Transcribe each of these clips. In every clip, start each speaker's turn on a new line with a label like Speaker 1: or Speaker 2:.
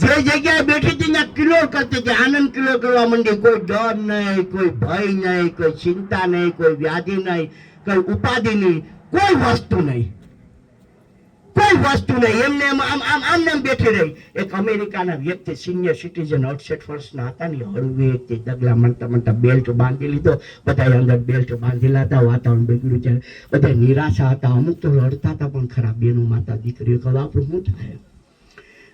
Speaker 1: જે જગ્યાએ બેઠી હતી ત્યાં કિલો કરતી હતી. આનંદ કિલો કરવા માંડી. કોઈ ડર નહીં, કોઈ ભય નહીં, કોઈ ચિંતા નહીં, કોઈ વ્યાધિ નહીં, કોઈ ઉપાધિ નહીં. કોઈ વસ્તુ નહીં. કોઈ વસ્તુ નહીં. એમને એમ આમ આમ આમ નામ બેઠી રહી. એક અમેરિકાના વ્યક્તિ સિનિયર સિટીઝન અડસઠ વર્ષના હતા ને હળવી તે દગલા મણતા મણતા બેલ્ટ બાંધી લીધો. બધા અંદર બેલ્ટ બાંધેલા હતા. વાતાવરણ બગડ્યું છે બધા નિરાશા હતા. અમુક તો રડતા હતા, પણ ખરાબ બેનું માતા દીકરીઓ કહો આપણું શું થાય?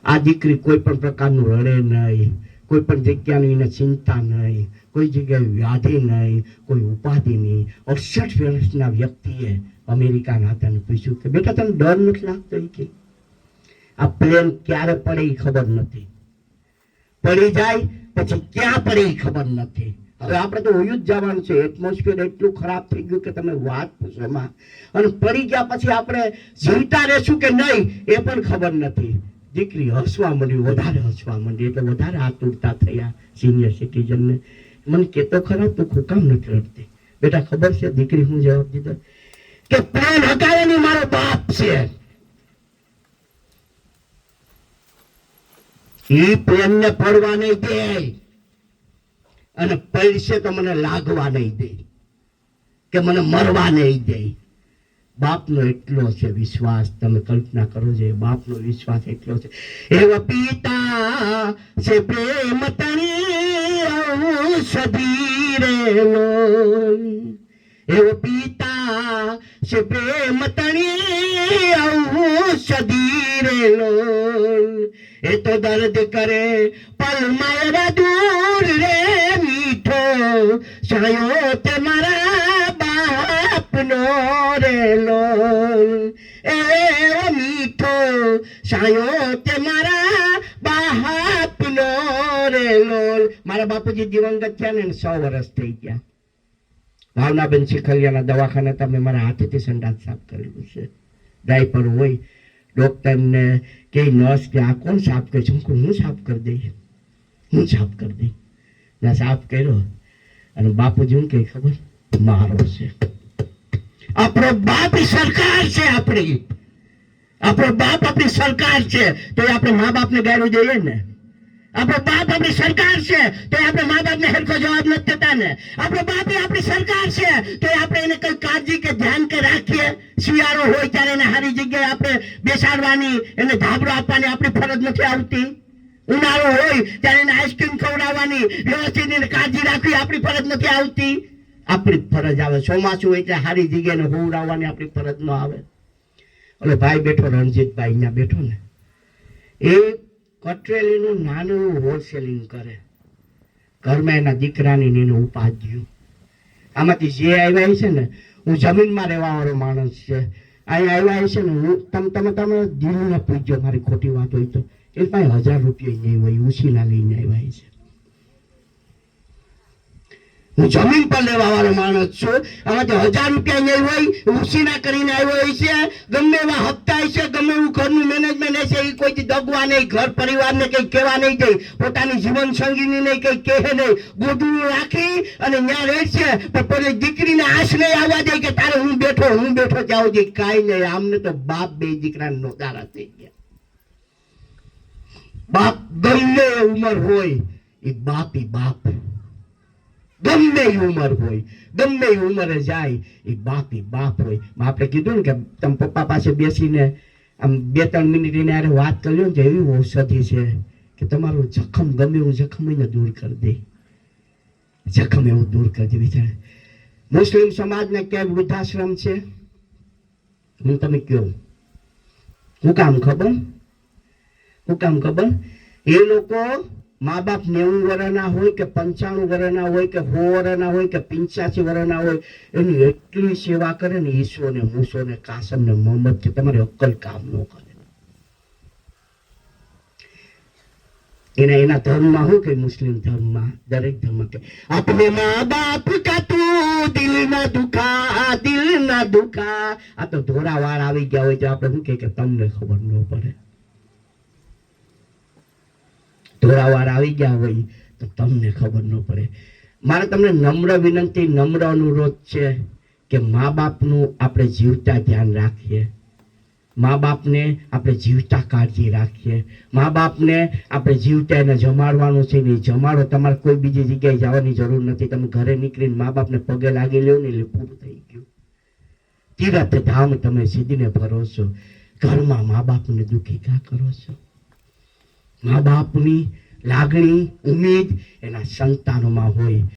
Speaker 1: આ દીકરી કોઈ પણ પ્રકારનું રડે નહીં, કોઈ પણ જગ્યાની એને ચિંતા નહીં, કોઈ જગ્યાએ વ્યાધિ નહીં, કોઈ ઉપાધિ નહીં. અડસઠ વર્ષના વ્યક્તિએ અમેરિકાના હતા પૂછ્યું કે, બેટા, તને ડર નથી લાગતો? કે, આ પ્લેન ક્યારે પડે એ ખબર નથી. પડી જાય, પછી ક્યાં પડે એ ખબર નથી. હવે આપણે તો હોયું જ જવાનું છે. એટમોસ્ફિયર એટલું ખરાબ થઈ ગયું કે તમે વાત પૂછો એમાં. અને પડી ગયા પછી આપણે જીવતા રહેશું કે નહીં, એ પણ ખબર નથી. દીકરી હસવા માંડી વધારે હસવા માંડી એટલે વધારે આતુરતા થયા સિનિયર સિટીઝનને મને કહેતો ખરા, તું શું કામ નથી રડતી. બેટા, ખબર છે દીકરી હું જવાબ દીધો? કે પ્લેન હકાવાની મારો બાપ છે. ઈ પ્રેમને પડવા નહીં દે. અને પડશે તો મને લાગવા નહીં દે. કે મને મરવા નહીં દે. બાપનો એટલો છે વિશ્વાસ, તમે કલ્પના કરો છો બાપનો વિશ્વાસ એટલો છે. એવો પિતા છે પ્રેમ તણી ઔષધી એવો પિતા છે પ્રેમ તણી રે એ તો દર્દ કરે, પલ મારા દૂર રે મીઠો. સાયો તે મારા રે લોલ એ મીઠો, સાયો તે મારા બાપનો રે લોલ મારા બાપુજી દિવંગત થયા ને સો વર્ષ થઈ ગયા. ભાવનાબેન શીખલિયાના દવાખાને તમે મારા હાથેથી સંડાસ સાફ કરેલું છે. ડાયપર હોય ડોક્ટરને કે નર્સ કે આ કોણ સાફ કરે છે? હું હું સાફ કરી દઈ હું સાફ કરી દઈ ના સાફ કર્યો. અને બાપુજી શું કહે, ખબર? મારો છે. આપણો બાપ સરકાર છે આપણી. આપણો બાપ આપણી સરકાર છે. તો એ આપણે મા બાપને ગાડવું જોઈએ ને. આપણો બાપ આપણી સરકાર છે. તો એ આપણે મા બાપને હરખો જવાબ નથી દેતા ને. આપણો બાપ એ આપણી સરકાર છે. તો એ આપણે એને કઈ કાળજી કે ધ્યાન કે રાખીએ. શિયાળો હોય ત્યારે એને સારી જગ્યાએ આપણે બેસાડવાની, એને ધાબળો આપવાની આપણી ફરજ નથી આવતી. ઉનાળો હોય ત્યારે એને આઈસ્ક્રીમ ખવડાવવાની. વ્યવસ્થિત એને કાળજી રાખવી આપણી ફરજ નથી આવતી. આપણી ફરજ આવે. ચોમાસું એટલે સારી જગ્યાને હોવડાવવાની આપણી ફરજ ન આવે. એટલે ભાઈ બેઠો, રણજીતભાઈ અહીંયા બેઠો ને. એ કટરેલીનું નાનું હોલસેલિંગ કરે. ઘરમાં એના દીકરાની ને એનું ઉપાધ્યું. આમાંથી જે આવ્યા છે ને, હું જમીનમાં રહેવા વાળો માણસ છે. અહીંયા આવ્યા છે ને, હું તમે તમે તમે દિલને પૂછજો મારી ખોટી વાત હોય તો. એ પાસે હજાર રૂપિયા નહીં હોય ઉછીના લઈને આવ્યા છે હું જમીન પર લેવા વાળો માણસ છું. આમાંથી હજાર રૂપિયા નહીં હોય ઉછીના કરીને આવ્યો હોય છે. ગમે એવા હપ્તા હશે ગમે એવું ઘરનું મેનેજમેન્ટ હશે એ કોઈથી દગવા નહીં, ઘર પરિવારને કંઈ કહેવા નહીં જઈ પોતાની જીવન સંગીની નહીં, કંઈ કહે નહીં. ગોદડું રાખી અને ત્યાં રહેશે પણ પોતે દીકરીને આશ નહીં આવવા દે કે તારે હું બેઠો હું બેઠો ત્યાં સુધી કાંઈ નહીં, આમને તો બાપ બે દીકરા નોતારા થઈ ગયા. બાપ ગમે ઉંમર હોય, એ બાપ એ બાપ. ગમે એ ઉંમર હોય, ગમે એ ઉંમરે જાય એ બાપ એ બાપ હોય. આપણે કીધું ને કે તમે પપ્પા પાસે બેસીને આમ બે ત્રણ મિનિટ એને અરે વાત કરી લો ને એવી ઔષધિ છે કે તમારું જખમ ગમે એવું જખમ એને દૂર કરી દે. જખમ એવું દૂર કરી દે બિચારે. મુસ્લિમ સમાજને ક્યાંય વૃદ્ધાશ્રમ છે? હું તમે કહો હું કામ ખબર? હું કામ ખબર? એ લોકો મા બાપ નેવું વર્ષના હોય કે પંચાણું વર્ષના હોય કે સો વર્ષના હોય કે પંચ્યાસી વર્ષના હોય, એની એટલી સેવા કરે ને ઈસો ને મૂસો ને કાસમ ને મોહમ્મદ કે તમારી અક્કલ કામ ન કરે. એના એના ધર્મમાં શું કે મુસ્લિમ ધર્મમાં, દરેક ધર્મ કે આપણે મા બાપ કા તું દિલ ના દુખા દિલ ના દુખા. આ તો ધોરા વાળ આવી ગયા હોય તો આપણે શું કે, તમને ખબર ન પડે. ધોરાવાર આવી ગયા હોય તો તમને ખબર ન પડે. મારે તમને નમ્ર વિનંતી, નમ્ર અનુરોધ છે કે મા બાપનું આપણે જીવતા ધ્યાન રાખીએ. મા બાપને આપણે જીવતા કાળજી રાખીએ. મા બાપને આપણે જીવતા એને જમાડવાનું છે ને જમાડો. તમારે કોઈ બીજી જગ્યાએ જવાની જરૂર નથી. તમે ઘરે નીકળીને મા બાપને પગે લાગી લ્યો ને એટલે પૂરું થઈ ગયું. તીરથ ધામ તમે સીધીને ભરો છો. ઘરમાં મા બાપને દુઃખી કા કરો છો? મા બાપની લાગણી ઉમેદ એના સંતાનોમાં હોય.